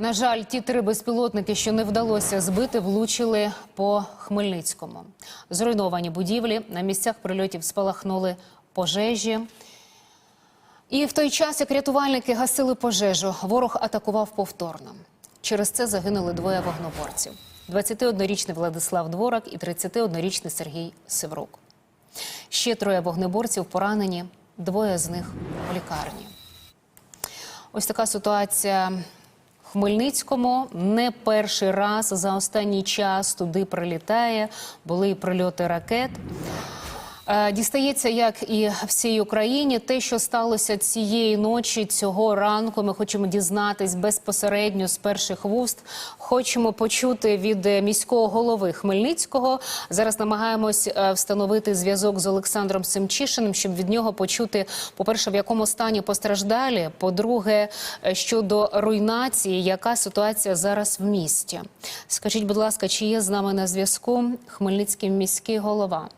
На жаль, ті три безпілотники, що не вдалося збити, влучили по Хмельницькому. Зруйновані будівлі на місцях прильотів спалахнули пожежі. І в той час, як рятувальники гасили пожежу, ворог атакував повторно. Через це загинули двоє вогнеборців: 21-річний Владислав Дворак і 31-річний Сергій Севрук. Ще троє вогнеборців поранені, двоє з них у лікарні. Ось така ситуація Хмельницькому. Не перший раз за останній час туди прилітає. Були і прильоти ракет. Е, Дістається, як і всій Україні, те, що сталося цієї ночі, цього ранку. Ми хочемо дізнатись безпосередньо з перших вуст. Хочемо почути від міського голови Хмельницького. Зараз намагаємось е, встановити зв'язок з Олександром Семчишиним, щоб від нього почути, по-перше, в якому стані постраждалі. По-друге, е, щодо руйнації, яка ситуація зараз в місті. Скажіть, будь ласка, чи є з нами на зв'язку Хмельницький міський голова?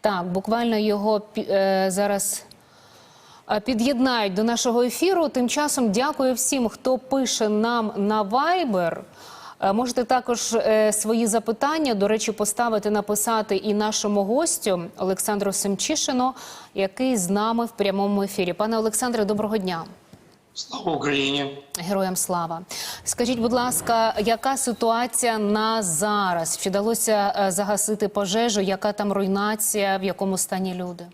Так, буквально його е, зараз е, під'єднають до нашого ефіру. Тим часом дякую всім, хто пише нам на Viber. Е, Можете також свої запитання, до речі, поставити, написати і нашому гостю Олександру Семчишину, який з нами в прямому ефірі. Пане Олександре, доброго дня. Слава Україні! Героям слава. Скажіть, будь ласка, яка ситуація на зараз? Чи вдалося е, загасити пожежу? Яка там руйнація? В якому стані люди?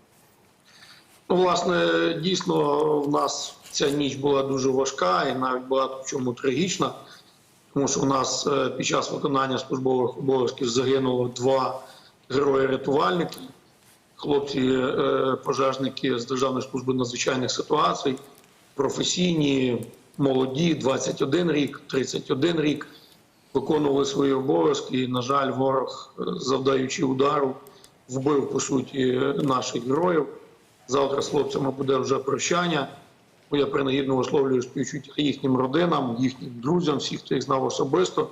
Ну, власне, дійсно, в нас ця ніч була дуже важка і навіть багато в чому трагічна, тому що у нас е, під час виконання службових обов'язків загинуло два герої-рятувальники, хлопці, е, з Державної служби надзвичайних ситуацій, професійні, молоді, 21 рік, 31 рік, виконували свої обов'язки. І, на жаль, ворог, е, завдаючи удару, вбив по суті наших героїв. Завтра з хлопцями буде вже прощання. Я принагідно висловлюю співчуття їхнім родинам, їхнім друзям, всіх, хто їх знав особисто.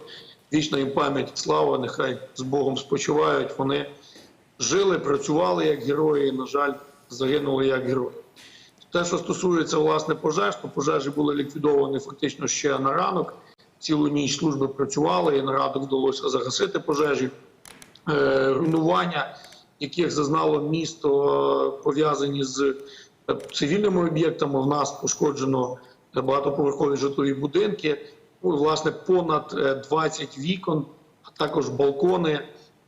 Вічна їм пам'ять, слава, нехай з Богом спочивають. Вони жили, працювали як герої, і, на жаль, загинули як герої. Те, що стосується власне пожеж, то пожежі були ліквідовані фактично ще на ранок. Цілу ніч служби працювали, і на ранок вдалося загасити пожежі. Е, руйнування, яких зазнало місто, пов'язані з е, цивільними об'єктами. В нас пошкоджено е, багатоповерхові житлові будинки. Ну, власне, понад е, 20 вікон, а також балкони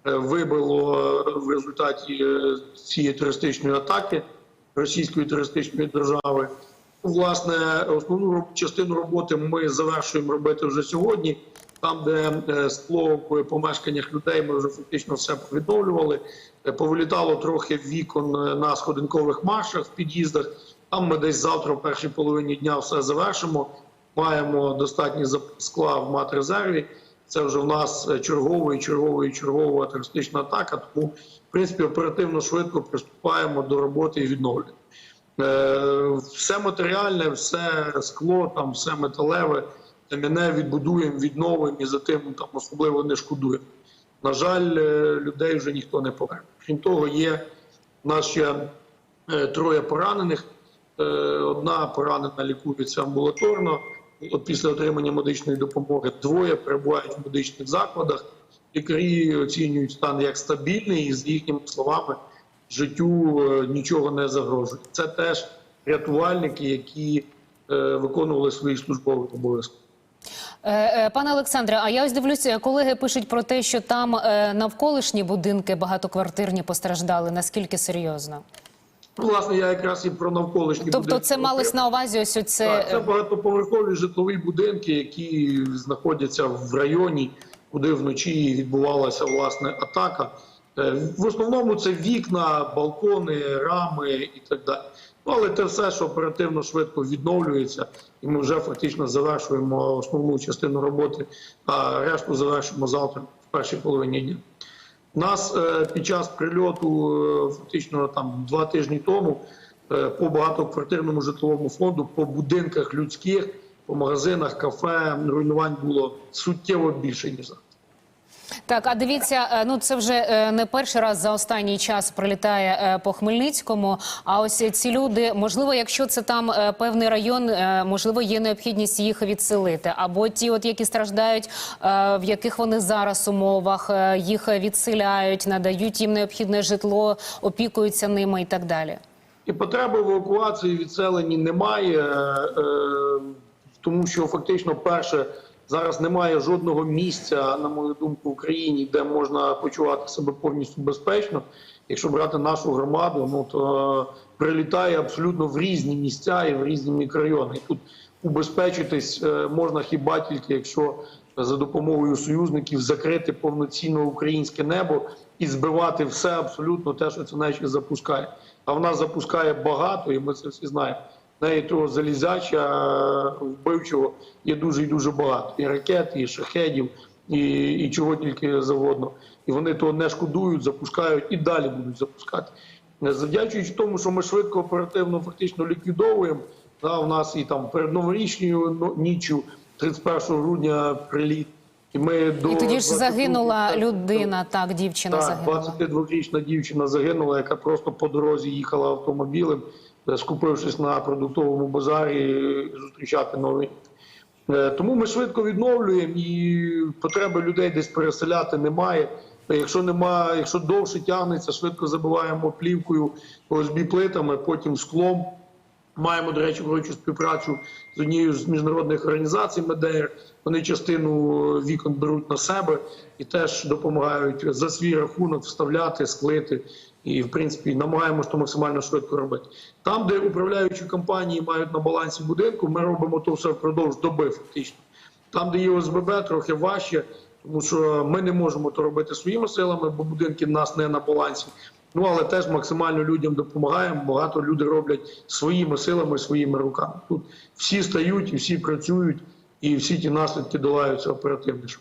вибило в результаті цієї терористичної атаки Російської терористичної держави. Власне, основну частину роботи ми завершуємо робити вже сьогодні. Там, де е, скло в помешканнях людей, ми вже фактично все повідновлювали. Е, Повилітало трохи вікон е, на сходинкових маршах в під'їздах. Там ми десь завтра, в першій половині дня, все завершимо. Маємо достатній запас скла в матрезерві. Це вже в нас е, черговий, черговий, чергова терористична атака. Тому, в принципі, оперативно швидко приступаємо до роботи і відновлення. Е, Все матеріальне, все скло, там все металеве, кам'яне відбудуємо, відновимо і за тим там особливо не шкодуємо. На жаль, е, людей вже ніхто не поверне. Крім того, є в нас е, троє поранених. Е, Одна поранена лікується амбулаторно. От після отримання медичної допомоги двоє перебувають в медичних закладах. Лікарі оцінюють стан як стабільний, і з їхніми словами життю е, нічого не загрожує. Це теж рятувальники, які е, виконували свої службові обов'язки. Е, Пане Олександре, а я ось дивлюся, колеги пишуть про те, що там навколишні будинки багатоквартирні постраждали. Наскільки серйозно? Ну, власне, я якраз і про навколишні Тобто, будинки це малось на увазі ось оце... Так, це багатоповерхові житлові будинки, які знаходяться в районі, куди вночі відбувалася власне атака. Е, В основному це вікна, балкони, рами і так далі. Ну, але це все, що оперативно швидко відновлюється, і ми вже фактично завершуємо основну частину роботи, а решту завершимо завтра в першій половині дня. Нас е, під час прильоту, е, фактично там два тижні тому, е, по багатоквартирному житловому фонду, по будинках людських, по магазинах, кафе руйнувань було суттєво більше ніж зараз. Так, а дивіться, е, ну це вже е, не перший раз за останній час прилітає е, по Хмельницькому. А ось ці люди, можливо, якщо це там певний район, можливо, є необхідність їх відселити, або ті, от які страждають, в яких вони зараз умовах, їх відселяють, надають їм необхідне житло, опікуються ними і так далі. І потреби в евакуації відселенні немає, тому що фактично перше зараз немає жодного місця, на мою думку, в Україні, де можна почувати себе повністю безпечно. Якщо брати нашу громаду, ну то прилітає абсолютно в різні місця і в різні мікрорайони. І тут убезпечитись е, можна хіба тільки якщо за допомогою союзників закрити повноцінно українське небо і збивати все абсолютно те, що це наші запускає. А вона запускає багато, і ми це всі знаємо. Навіть того залізяча е, вбивчого є дуже і дуже багато. І ракет, і шахедів, і, і чого тільки завгодно. І вони того не шкодують, запускають і далі будуть запускати. Е, Завдячуючи тому, що ми швидко оперативно фактично ліквідовуємо. Да, у нас і там перед новорічною ну, ніччю, 31 грудня, приліт. І ми до І тоді ж 22 загинула людина, так, дівчина так, загинула. 22-річна дівчина загинула, яка просто по дорозі їхала автомобілем, е, скупившись на продуктовому базарі зустрічати новий. Е, Тому ми швидко відновлюємо і потреби людей десь переселяти немає. Якщо нема, якщо довше тягнеться, швидко забиваємо плівкою ОСБ плитами, потім склом. Маємо, до речі, ворочу співпрацю з однією з міжнародних організацій МЕДЕР. Вони частину вікон беруть на себе і теж допомагають за свій рахунок вставляти, склити. І, в принципі, намагаємося то максимально швидко робити. Там, де управляючі компанії мають на балансі будинку, ми робимо то все впродовж доби, фактично. Там, де є ОСББ, трохи важче, тому що ми не можемо то робити своїми силами, бо будинки в нас не на балансі. Ну але теж максимально людям допомагаємо. Багато люди роблять своїми силами, своїми руками. Тут всі стають і всі працюють, і всі ті наслідки долаються оперативніше.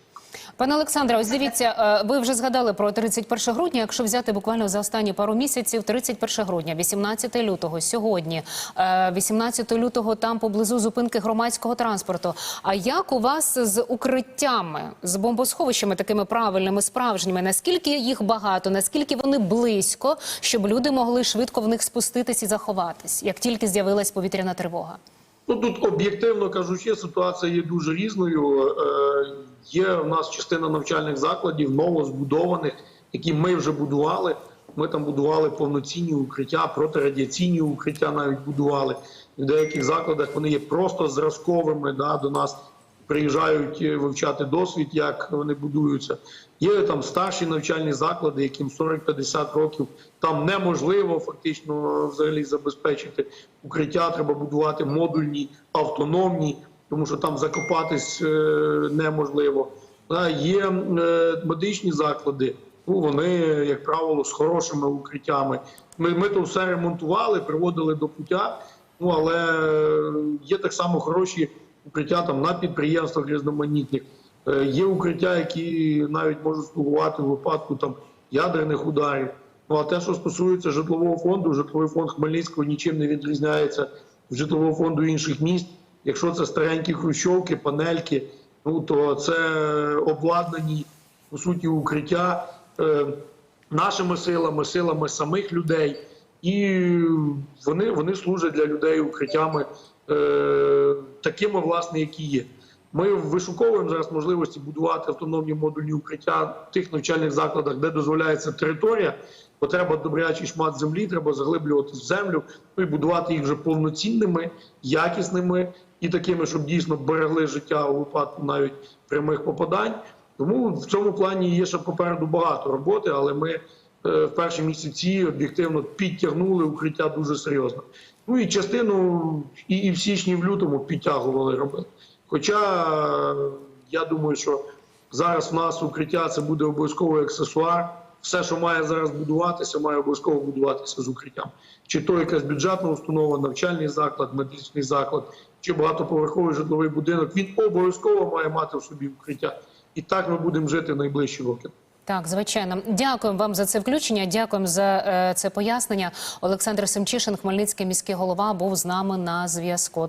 Пане Олександре, ось дивіться, е, ви вже згадали про 31 грудня. Якщо взяти буквально за останні пару місяців, 31 грудня, 18 лютого, сьогодні, е, 18 лютого, там поблизу зупинки громадського транспорту. А як у вас з укриттями, з бомбосховищами такими правильними, справжніми? Наскільки їх багато? Наскільки вони близько, щоб люди могли швидко в них спуститись і заховатись, як тільки з'явилась повітряна тривога? Ну тут об'єктивно кажучи, ситуація є дуже різною. Е, є в нас частина навчальних закладів, новозбудованих, які ми вже будували. Ми там будували повноцінні укриття, протирадіаційні укриття навіть будували. В деяких закладах вони є просто зразковими. Да, до нас приїжджають е, вивчати досвід, як вони будуються. Є там старші навчальні заклади, яким 40-50 років. Там неможливо фактично взагалі забезпечити укриття. Треба будувати модульні, автономні, тому що там закопатись е, неможливо. Да, Є е, медичні заклади. Ну, вони, як правило, з хорошими укриттями. Ми, ми то все ремонтували, приводили до пуття. Ну але е, є так само хороші укриття там на підприємствах різноманітних. Е, Є укриття, які навіть можуть слугувати в випадку там ядерних ударів. Ну а те, що стосується житлового фонду, житловий фонд Хмельницького нічим не відрізняється від житлового фонду інших міст. Якщо це старенькі хрущовки, панельки, ну то це обладнані по суті укриття е, нашими силами, силами самих людей, і вони, вони служать для людей укриттями е, такими, власне, які є. Ми вишуковуємо зараз можливості будувати автономні модульні укриття в тих навчальних закладах, де дозволяється територія, бо треба добрячий шмат землі, треба заглиблювати в землю ну і будувати їх вже повноцінними, якісними і такими, щоб дійсно берегли життя у випадку навіть прямих попадань. Тому в цьому плані є ще попереду багато роботи, але ми е, в перші місяці об'єктивно підтягнули укриття дуже серйозно. Ну і частину і, і в січні, і в лютому підтягували робили. Хоча е, я думаю, що зараз в нас укриття це буде обов'язковий аксесуар. Все, що має зараз будуватися, має обов'язково будуватися з укриттям. Чи то якась бюджетна установа, навчальний заклад, медичний заклад, чи багатоповерховий житловий будинок, він обов'язково має мати в собі укриття. І так ми будемо жити найближчі роки. Так, звичайно, дякуємо вам за це включення. Дякуємо за е, це пояснення. Олександр Семчишин, Хмельницький міський голова, був з нами на зв'язку.